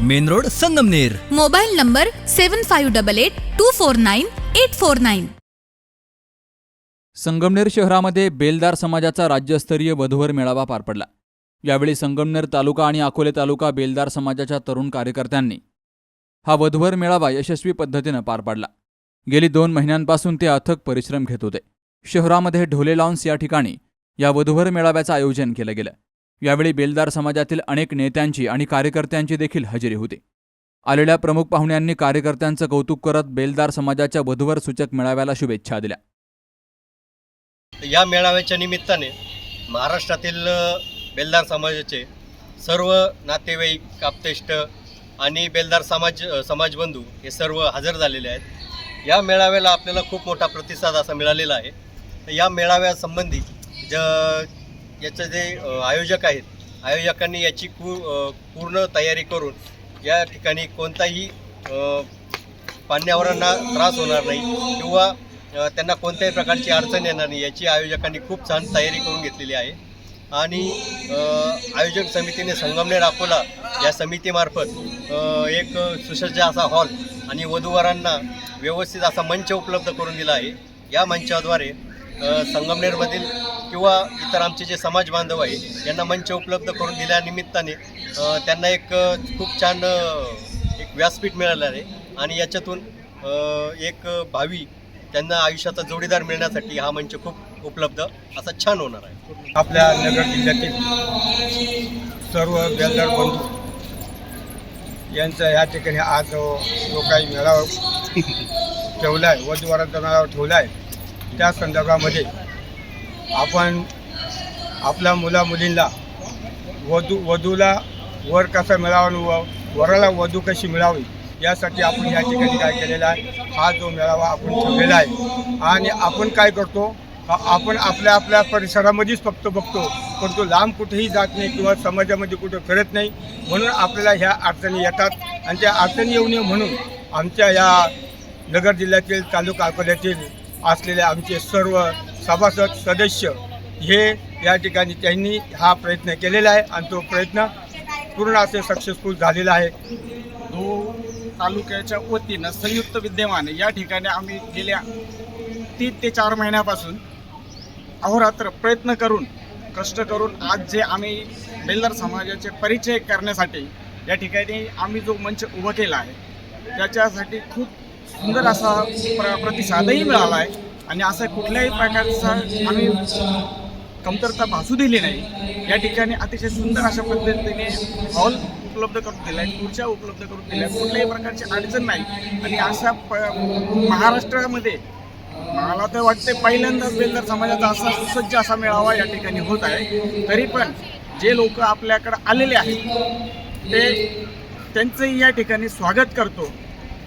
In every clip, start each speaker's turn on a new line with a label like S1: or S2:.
S1: Main road Sangamner.
S2: Mobile number seven five double eight two four nine eight four nine
S3: Sangamner शहरामध्ये बेलदार समाजाचा राज्यस्तरीय वधूवर मेळावा पार पडला. यावेळी संगमनेर तालुका आणि अकोले तालुका बेलदार समाजाच्या तरुण कार्यकर्त्यांनी हा वधूवर मेळावा यशस्वी पद्धतीनं पार पाडला. गेली दोन महिन्यांपासून ते अथक परिश्रम घेत होते. शहरामध्ये ढोले लॉन्स या ठिकाणी या वधूवर मेळाव्याचं आयोजन केलं गेलं. यावेळी बेलदार समाजातील अनेक नेत्यांची आणि कार्यकर्त्यांची देखील हजेरी होती. आलेल्या प्रमुख पाहुण्यांनी कार्यकर्त्यांचं कौतुक करत बेलदार समाजाच्या वधूवर सूचक मेळाव्याला शुभेच्छा दिल्या.
S4: या मेळाव्याच्या निमित्ताने महाराष्ट्रातील बेलदार समाजाचे सर्व नातेवाईक आप्तेष्ट आणि बेलदार समाज समाजबंधू हे सर्व हजर झालेले आहेत. या मेळाव्याला आपल्याला खूप मोठा प्रतिसाद असा मिळालेला आहे. तर या मेळाव्यासंबंधी ज याचं जे आयोजक आहेत आयोजकांनी याची पू पूर्ण तयारी करून या ठिकाणी कोणताही पाण्यावरांना त्रास होणार नाही किंवा त्यांना कोणत्याही प्रकारची अडचण येणार नाही याची आयोजकांनी खूप छान तयारी करून घेतलेली आहे. आणि आयोजक समितीने संगमनेर अकोला या समितीमार्फत एक सुसज्ज असा हॉल आणि वधूवरांना व्यवस्थित असा मंच उपलब्ध करून दिला आहे. या मंचाद्वारे संगमनेरमधील किंवा इतर आमचे जे समाज बांधव आहे यांना मंच उपलब्ध करून दिल्यानिमित्ताने त्यांना एक खूप छान एक व्यासपीठ मिळालं आहे. आणि याच्यातून एक भावी त्यांना आयुष्याचा जोडीदार मिळण्यासाठी हा मंच खूप उपलब्ध असा छान होणार आहे.
S5: आपल्या नगर जिल्ह्यातील सर्व बेलदार बंधू यांचा या ठिकाणी आज जो जो काही मेळावा ठेवला आहे वधूवरांचा मेळावा ठेवला आहे त्या संदर्भामध्ये आपण आपल्या मुला मुलींना वधू वधूला वर कसा मिळावा आणि व वराला वधू कशी मिळावी यासाठी आपण या ठिकाणी काय केलेला आहे? हा जो मेळावा आपण ठेवलेला आहे. आणि आपण काय करतो? आपण आपल्या आपल्या परिसरामध्येच फक्त बघतो. पण तो लांब कुठेही जात नाही किंवा समाजामध्ये कुठं फिरत नाही. म्हणून आपल्याला ह्या अडचणी येतात. आणि त्या अडचणी येऊ नये म्हणून आमच्या या नगर जिल्ह्यातील तालुका अकोल्यातील असलेले आमचे सर्व सभासद सदस्य हे या ठिकाणी त्यांनी हा प्रयत्न केलेला आहे आणि तो प्रयत्न पूर्ण असे सक्सेसफुल झालेला आहे.
S6: तालुक्याच्या वतीनं संयुक्त विद्यमान या ठिकाणी आम्ही गेल्या तीन ते चार महिन्यापासून अहोरात्र प्रयत्न करून कष्ट करून आज जे आम्ही बेलदार समाजाचे परिचय करण्यासाठी या ठिकाणी आम्ही जो मंच उभा केला आहे त्याच्यासाठी खूप सुंदर असा प्र प्रतिसादही मिळाला आहे. आणि असं कुठल्याही प्रकारचा आम्ही कमतरता भासू दिली नाही. या ठिकाणी अतिशय सुंदर अशा पद्धतीने हॉल उपलब्ध करून दिला आहे खुर्च्या उपलब्ध करून दिल्या आहेत. कुठल्याही प्रकारची अडचण नाही. आणि अशा प महाराष्ट्रामध्ये मला तर वाटते पहिल्यांदाच बेलदार समाजाचा असा सुसज्ज असा मेळावा या ठिकाणी होत आहे. तरी पण जे लोक आपल्याकडे आलेले आहेत ते त्यांचंही या ठिकाणी स्वागत करतो.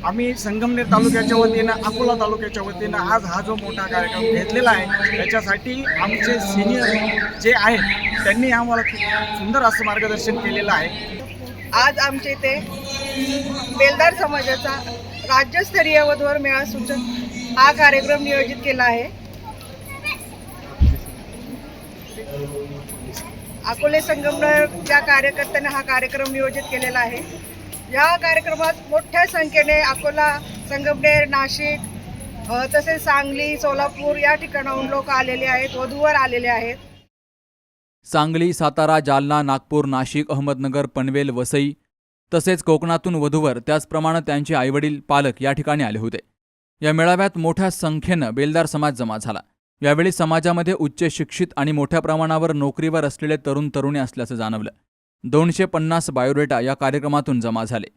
S6: आम्ही संगमनेर तालुक्याच्या वतीनं अकोला तालुक्याच्या वतीनं आज हा जो मोठा कार्यक्रम घेतलेला आहे त्याच्यासाठी आमचे सिनियर जे आहेत त्यांनी आम्हाला खूप सुंदर असं मार्गदर्शन केलेलं आहे.
S7: आज आमच्या इथे बेलदार समाजाचा राज्यस्तरीय वधूवर मेळा सूचन हा कार्यक्रम नियोजित केला आहे. अकोले संगमनेरच्या कार्यकर्त्यांनी हा कार्यक्रम नियोजित केलेला आहे. या कार्यक्रमात मोठ्या संख्येने अकोला संगमनेर नाशिक तसेच सांगली सोलापूर या ठिकाणाहून लोक आलेले आहेत वधूवर आलेले आहेत.
S3: सांगली सातारा जालना नागपूर नाशिक अहमदनगर पनवेल वसई तसेच कोकणातून वधूवर त्याचप्रमाणे त्यांचे आईवडील पालक या ठिकाणी आले होते. या मेळाव्यात मोठ्या संख्येनं बेलदार समाज जमा झाला. यावेळी समाजामध्ये उच्च शिक्षित आणि मोठ्या प्रमाणावर नोकरीवर असलेले तरुण तरुणी असल्याचं जाणवलं. दोनशे पन्नास बायोडेटा या कार्यक्रमातून जमा झाले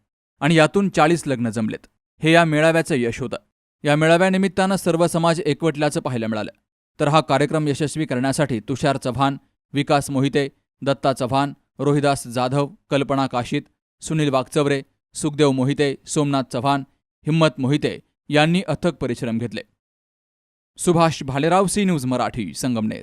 S3: आणि यातून चाळीस लग्न जमलेत. हे या मेळाव्याचं यश होतं. या मेळाव्यानिमित्तानं सर्व समाज एकवटल्याचं पाहायला मिळालं. तर हा कार्यक्रम यशस्वी करण्यासाठी तुषार चव्हाण विकास मोहिते दत्ता चव्हाण रोहिदास जाधव कल्पना काशीत सुनील वागचवरे सुखदेव मोहिते सोमनाथ चव्हाण हिम्मत मोहिते यांनी अथक परिश्रम घेतले. Subhash Bhalerao C news Marathi Sangamner.